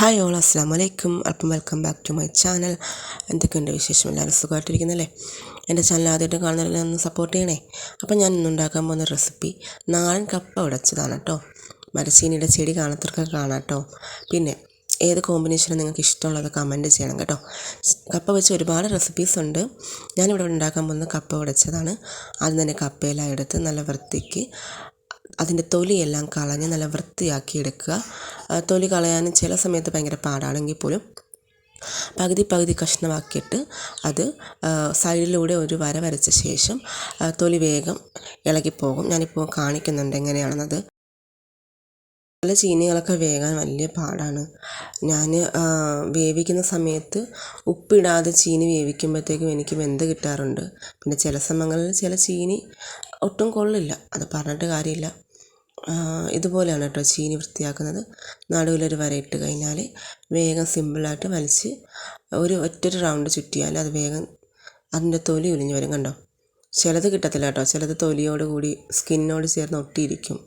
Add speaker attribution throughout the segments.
Speaker 1: Hi all അസ്സാം വലൈക്കും അപ്പം welcome back to my channel എന്തൊക്കെയുണ്ട് വിശേഷം? എല്ലാവരും സുഖമായിട്ടിരിക്കുന്നല്ലേ? എന്റെ ചാനൽ ആദ്യമായിട്ട് കാണുന്നവരെല്ലാം ഒന്ന് സപ്പോർട്ട് ചെയ്യണേ. അപ്പം ഞാൻ ഇന്നുണ്ടാക്കാൻ പോകുന്ന റെസിപ്പി നാടൻ കപ്പ ഉടച്ചതാണ് കേട്ടോ. മരച്ചീനിയുടെ ചെടി കാണത്തർക്ക് കാണാം കേട്ടോ. പിന്നെ ഏത് കോമ്പിനേഷനും നിങ്ങൾക്ക് ഇഷ്ടമുള്ളത് കമന്റ് ചെയ്യണം കേട്ടോ. കപ്പ വെച്ച് ഒരുപാട് റെസിപ്പീസ് ഉണ്ട്. ഞാനിവിടെ ഉണ്ടാക്കാൻ പോകുന്ന കപ്പ ഉടച്ചതാണ്. ആദ്യം തന്നെ കപ്പയെല്ലാം എടുത്ത് നല്ല വൃത്തിക്ക് അതിന്റെ തൊലിയെല്ലാം കളഞ്ഞ് നല്ല വൃത്തിയാക്കി എടുക്കുക തൊലി കളയാൻ ചില സമയത്ത് ഭയങ്കര പാടാണെങ്കിൽ പോലും പകുതി പകുതി കഷ്ണമാക്കിയിട്ട് അത് സൈഡിലൂടെ ഒരു വര വരച്ച ശേഷം തൊലി വേഗം ഇളകിപ്പോകും. ഞാനിപ്പോൾ കാണിക്കുന്നുണ്ട് എങ്ങനെയാണെന്നത്. പല ചീനികളൊക്കെ വേകാൻ വലിയ പാടാണ്. ഞാൻ വേവിക്കുന്ന സമയത്ത് ഉപ്പിടാതെ ചീനി വേവിക്കുമ്പോഴത്തേക്കും എനിക്ക് വെന്ത് കിട്ടാറുണ്ട്. പിന്നെ ചില സമയങ്ങളിൽ ചില ചീനി ഒട്ടും കൊള്ളില്ല. അത് പറഞ്ഞിട്ട് കാര്യമില്ല. ഇതുപോലെയാണ് കേട്ടോ ചീനി വൃത്തിയാക്കുന്നത്. നടുവിലൊരു വര ഇട്ട് കഴിഞ്ഞാൽ വേഗം സിമ്പിളായിട്ട് വലിച്ച് ഒരു ഒറ്റൊരു റൗണ്ട് ചുറ്റിയാൽ അത് വേഗം അതിന്റെ തൊലി ഉലിഞ്ഞ് വരും കണ്ടോ? ചിലത് കിട്ടത്തില്ല കേട്ടോ. ചിലത് തൊലിയോട് കൂടി സ്കിന്നോട് ചേർന്ന് ഒട്ടിയിരിക്കും.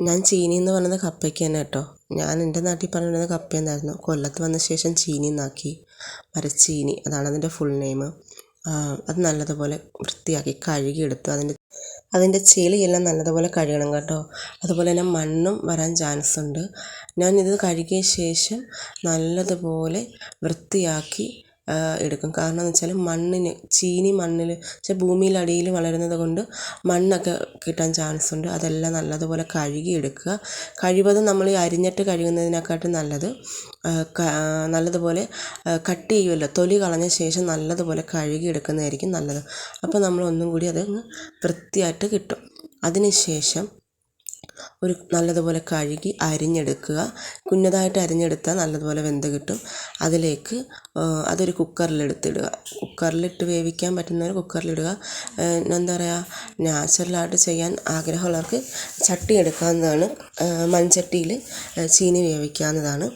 Speaker 1: ഞാൻ ചീനി എന്ന് പറഞ്ഞത് കപ്പയ്ക്ക് തന്നെ കേട്ടോ. ഞാൻ എന്റെ നാട്ടിൽ പറഞ്ഞിരുന്നത് കപ്പ എന്നായിരുന്നു. കൊല്ലത്ത് വന്ന ശേഷം ചീനി എന്നാക്കി. മരച്ചീനി അതാണ് അതിന്റെ ഫുൾ നെയിം അത് നല്ലതുപോലെ വൃത്തിയാക്കി കഴുകിയെടുത്തു. അതിന്റെ അതിന്റെ ചെളിയെല്ലാം നല്ലതുപോലെ കഴുകണം കേട്ടോ. അതുപോലെ തന്നെ മണ്ണും വരാൻ ചാൻസ് ഉണ്ട്. ഞാൻ ഇത് കഴുകിയ ശേഷം നല്ലതുപോലെ വൃത്തിയാക്കി എടുക്കും. കാരണം എന്ന് വെച്ചാൽ മണ്ണിന് ചീനി മണ്ണിൽ വെച്ചാൽ ഭൂമിയിൽ അടിയിൽ വളരുന്നത് കൊണ്ട് മണ്ണൊക്കെ കിട്ടാൻ ചാൻസ് ഉണ്ട്. അതെല്ലാം നല്ലതുപോലെ കഴുകി എടുക്കുക. കഴിവതും നമ്മൾ ഈ അരിഞ്ഞിട്ട് കഴുകുന്നതിനെക്കാട്ടും നല്ലത് നല്ലതുപോലെ കട്ട് ചെയ്യുമല്ലോ തൊലി കളഞ്ഞ ശേഷം നല്ലതുപോലെ കഴുകി എടുക്കുന്നതായിരിക്കും നല്ലത്. അപ്പോൾ നമ്മൾ ഒന്നും കൂടി അത് വൃത്തിയായിട്ട് കിട്ടും. അതിന് ശേഷം ഒരു നല്ലതുപോലെ കഴുകി അരിഞ്ഞെടുക്കുക. കുഞ്ഞതായിട്ട് അരിഞ്ഞെടുത്താൽ നല്ലതുപോലെ വെന്ത് കിട്ടും. അതിലേക്ക് അതൊരു കുക്കറിലെടുത്തിടുക. കുക്കറിലിട്ട് വേവിക്കാൻ പറ്റുന്നവർ കുക്കറിലിടുക. എന്താ പറയുക നാച്ചുറലായിട്ട് ചെയ്യാൻ ആഗ്രഹമുള്ളവർക്ക് ചട്ടി എടുക്കാവുന്നതാണ്. മൺചട്ടിയിൽ ചീനി വേവിക്കാവുന്നതാണ്.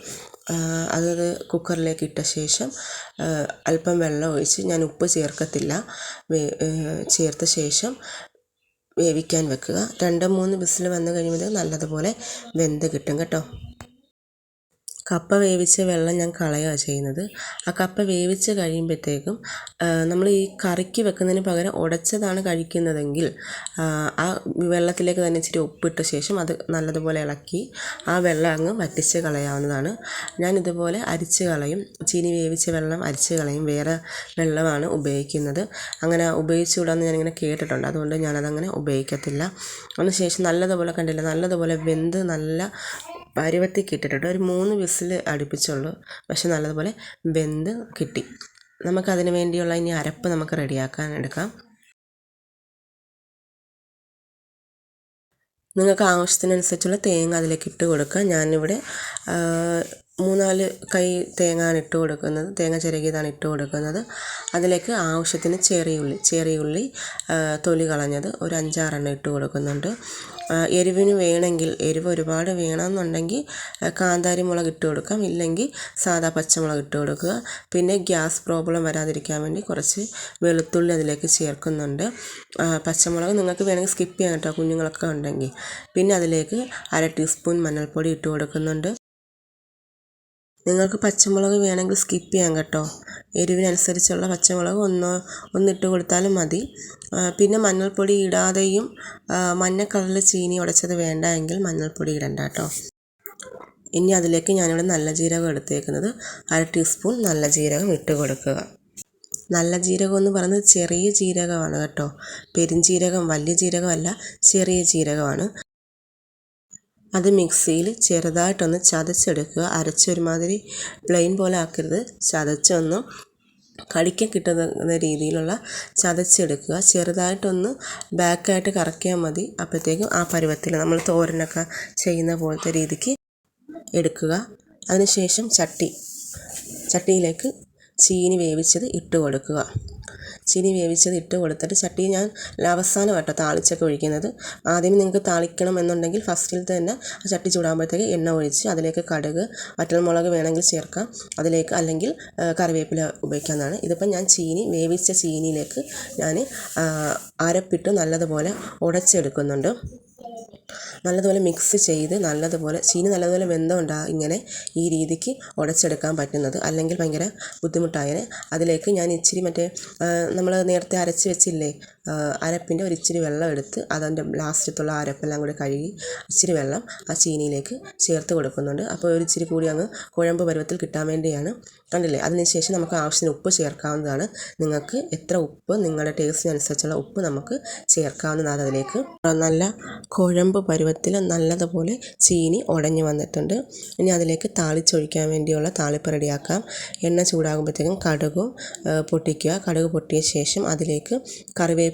Speaker 1: അത് കുക്കറിലേക്ക് ഇട്ട ശേഷം അല്പം വെള്ളം ഒഴിച്ച് ഞാൻ ഉപ്പ് ചേർക്കത്തില്ല. ചേർത്ത ശേഷം വേവിക്കാൻ വെക്കുക. രണ്ട് മൂന്ന് വിസിൽ വന്നു കഴിയുമ്പോൾ നല്ലതുപോലെ വെന്ത് കിട്ടും കേട്ടോ. കപ്പ വേവിച്ച വെള്ളം ഞാൻ കളയുകയാണ് ചെയ്യുന്നത്. ആ കപ്പ വേവിച്ച് കഴിയുമ്പോഴത്തേക്കും നമ്മൾ ഈ കറിക്ക് വെക്കുന്നതിന് പകരം ഉടച്ചതാണ് കഴിക്കുന്നതെങ്കിൽ ആ വെള്ളത്തിലേക്ക് തന്നെ ഇച്ചിരി ഉപ്പിട്ട ശേഷം അത് നല്ലതുപോലെ ഇളക്കി ആ വെള്ളം അങ്ങ് വറ്റിച്ച് കളയാവുന്നതാണ്. ഞാൻ ഇതുപോലെ അരിച്ച് കളയും. ചീനി വേവിച്ച വെള്ളം അരിച്ച് കളയും. വേറെ വെള്ളമാണ് ഉപയോഗിക്കുന്നത്. അങ്ങനെ ഉപയോഗിച്ചുകൂടാന്ന് ഞാനിങ്ങനെ കേട്ടിട്ടുണ്ട്. അതുകൊണ്ട് ഞാനതങ്ങനെ ഉപയോഗിക്കത്തില്ല. അതിന് ശേഷം നല്ലതുപോലെ കണ്ടില്ല? നല്ലതുപോലെ വെന്ത് നല്ല പരുവത്തിൽ കിട്ടിയിട്ടുണ്ട് ഒരു മൂന്ന് വിസിൽ അടുപ്പിച്ചുള്ളൂ. പക്ഷെ നല്ലതുപോലെ വെന്ത് കിട്ടി. നമുക്കതിന് വേണ്ടിയുള്ള ഇനി അരപ്പ് നമുക്ക് റെഡിയാക്കാൻ എടുക്കാം. നിങ്ങൾക്ക് ആവശ്യത്തിനനുസരിച്ചുള്ള തേങ്ങ അതിലേക്ക് ഇട്ട് കൊടുക്കുക. ഞാനിവിടെ മൂന്നാൽ കൈ തേങ്ങയാണ് ഇട്ട് കൊടുക്കുന്നത്. തേങ്ങ ചിരകിയതാണ് ഇട്ട് കൊടുക്കുന്നത്. അതിലേക്ക് ആവശ്യത്തിന് ചെറിയുള്ളി ചെറിയുള്ളി തൊലി കളഞ്ഞത് ഒരു അഞ്ചാറെണ്ണം ഇട്ട് കൊടുക്കുന്നുണ്ട്. എരിവിന് വേണമെങ്കിൽ എരിവ് ഒരുപാട് വേണമെന്നുണ്ടെങ്കിൽ കാന്താരി മുളക് ഇട്ട് കൊടുക്കാം. ഇല്ലെങ്കിൽ സാദാ പച്ചമുളക് ഇട്ട് കൊടുക്കുക. പിന്നെ ഗ്യാസ് പ്രോബ്ലം വരാതിരിക്കാൻ വേണ്ടി കുറച്ച് വെളുത്തുള്ളി അതിലേക്ക് ചേർക്കുന്നുണ്ട്. പച്ചമുളക് നിങ്ങൾക്ക് വേണമെങ്കിൽ സ്കിപ്പ് ചെയ്യാം കേട്ടോ. കുഞ്ഞുങ്ങളൊക്കെ ഉണ്ടെങ്കിൽ. പിന്നെ അതിലേക്ക് അര ടീസ്പൂൺ മഞ്ഞൾപ്പൊടി ഇട്ട് കൊടുക്കുന്നുണ്ട്. നിങ്ങൾക്ക് പച്ചമുളക് വേണമെങ്കിൽ സ്കിപ്പ് ചെയ്യാം കേട്ടോ. എരിവിനനുസരിച്ചുള്ള പച്ചമുളക് ഒന്ന് ഒന്നിട്ട് കൊടുത്താലും മതി. പിന്നെ മഞ്ഞൾപ്പൊടി ഇടാതെയും മഞ്ഞ കളറിൽ ചീനി ഉടച്ചത് വേണ്ട എങ്കിൽ മഞ്ഞൾപ്പൊടി ഇടണ്ട കേട്ടോ. ഇനി അതിലേക്ക് ഞാനിവിടെ നല്ല ജീരകം എടുത്തേക്കുന്നത് അര ടീസ്പൂൺ നല്ല ജീരകം ഇട്ട് കൊടുക്കുക. നല്ല ജീരകം എന്ന് പറയുന്നത് ചെറിയ ജീരകമാണ് കേട്ടോ. പെരുംജീരകം വലിയ ജീരകമല്ല ചെറിയ ജീരകമാണ്. അത് മിക്സിയിൽ ചെറുതായിട്ടൊന്ന് ചതച്ചെടുക്കുക. അരച്ചൊരുമാതിരി പ്ലെയിൻ പോലെ ആക്കരുത്. ചതച്ചൊന്ന് കടിക്കാൻ കിട്ടുന്ന രീതിയിലുള്ള ചതച്ചെടുക്കുക. ചെറുതായിട്ടൊന്ന് ബാക്കായിട്ട് കറക്കിയാൽ മതി. അപ്പോഴത്തേക്കും ആ പരുവത്തിൽ നമ്മൾ തോരനൊക്കെ ചെയ്യുന്ന പോലത്തെ രീതിക്ക് എടുക്കുക. അതിനുശേഷം ചട്ടി ചട്ടിയിലേക്ക് ചീനി വേവിച്ചത് ഇട്ട് കൊടുക്കുക. ചീനി വേവിച്ചത് ഇട്ട് കൊടുത്തിട്ട് ചട്ടി ഞാൻ അവസാനമായിട്ടോ താളിച്ചൊക്കെ ഒഴിക്കുന്നത്. ആദ്യം നിങ്ങൾക്ക് താളിക്കണം എന്നുണ്ടെങ്കിൽ ഫസ്റ്റിൽ തന്നെ ചട്ടി ചൂടാകുമ്പോഴത്തേക്ക് എണ്ണ ഒഴിച്ച് അതിലേക്ക് കടുക് വറ്റൽമുളക് വേണമെങ്കിൽ ചേർക്കാം. അതിലേക്ക് അല്ലെങ്കിൽ കറിവേപ്പില ഉപയോഗിക്കാവുന്നതാണ്. ഇതിപ്പം ഞാൻ ചീനി വേവിച്ച ചീനിയിലേക്ക് ഞാൻ അരപ്പിട്ട് നല്ലതുപോലെ ഉടച്ചെടുക്കുന്നുണ്ട്. നല്ലതുപോലെ മിക്സ് ചെയ്ത് നല്ലതുപോലെ ചീനി നല്ലതുപോലെ വെന്തോണ്ടാ ഇങ്ങനെ ഈ രീതിക്ക് ഉടച്ചെടുക്കാൻ പറ്റുന്നത്. അല്ലെങ്കിൽ ഭയങ്കര ബുദ്ധിമുട്ടായേനെ. അതിലേക്ക് ഞാൻ ഇച്ചിരി മറ്റേ നമ്മൾ നേരത്തെ അരച്ച് വെച്ചില്ലേ അരപ്പിന്റെ ഒരു ഇച്ചിരി വെള്ളം എടുത്ത് അതിന്റെ ലാസ്റ്റത്തുള്ള അരപ്പെല്ലാം കൂടി കഴുകി ഇച്ചിരി വെള്ളം ആ ചീനിയിലേക്ക് ചേർത്ത് കൊടുക്കുന്നുണ്ട്. അപ്പോൾ ഒരു ഇച്ചിരി കൂടി അങ്ങ് കുഴമ്പ് പരുവത്തിൽ കിട്ടാൻ വേണ്ടിയാണ്. കണ്ടില്ലേ? അതിന് ശേഷം നമുക്ക് ആവശ്യത്തിന് ഉപ്പ് ചേർക്കാവുന്നതാണ്. നിങ്ങൾക്ക് എത്ര ഉപ്പ് നിങ്ങളുടെ ടേസ്റ്റിനനുസരിച്ചുള്ള ഉപ്പ് നമുക്ക് ചേർക്കാവുന്നതാണ് അതിലേക്ക്. നല്ല കുഴമ്പ് പരുവത്തിൽ നല്ലതുപോലെ ചീനി ഉടഞ്ഞു വന്നിട്ടുണ്ട്. ഇനി അതിലേക്ക് താളിച്ചൊഴിക്കാൻ വേണ്ടിയുള്ള താളിപ്പ് റെഡിയാക്കാം. എണ്ണ ചൂടാകുമ്പോഴത്തേക്കും കടുകും പൊട്ടിക്കുക. കടുക് പൊട്ടിയ ശേഷം അതിലേക്ക്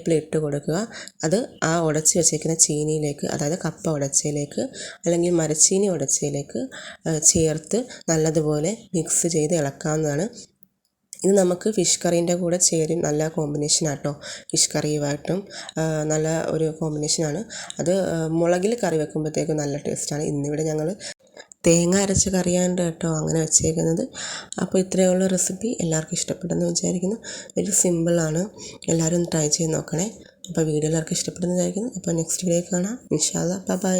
Speaker 1: കറിവേപ്പില ഇട്ട് കൊടുക്കുക. അത് ആ ഉടച്ച് വെച്ചേക്കുന്ന ചീനിയിലേക്ക് അതായത് കപ്പ ഉടച്ചയിലേക്ക് അല്ലെങ്കിൽ മരച്ചീനി ഉടച്ചയിലേക്ക് ചേർത്ത് നല്ലതുപോലെ മിക്സ് ചെയ്ത് ഇളക്കാവുന്നതാണ്. ഇത് നമുക്ക് ഫിഷ് കറീന്റെ കൂടെ ചേരും. നല്ല കോമ്പിനേഷൻ ആട്ടോ. ഫിഷ് കറിയുമായിട്ടും നല്ല ഒരു കോമ്പിനേഷനാണ് അത് മുളകിൽ കറി വെക്കുമ്പോഴത്തേക്കും നല്ല ടേസ്റ്റാണ് ഇന്നിവിടെ ഞങ്ങൾ തേങ്ങ അരച്ച കറിയാണ് കേട്ടോ അങ്ങനെ വെച്ചേക്കുന്നത്. അപ്പോൾ ഇത്രയേ ഉള്ളൂ റെസിപ്പി എല്ലാവർക്കും ഇഷ്ടപ്പെട്ടെന്ന് വിചാരിക്കുന്നു. വെരി സിമ്പിളാണ്. എല്ലാവരും ഒന്ന് ട്രൈ ചെയ്ത് നോക്കണേ. അപ്പോൾ വീഡിയോ എല്ലാവർക്കും ഇഷ്ടപ്പെടുന്നു വിചാരിക്കുന്നു. അപ്പോൾ നെക്സ്റ്റ് വീഡിയോ കാണാം. ഇൻഷാല്ല ബൈ.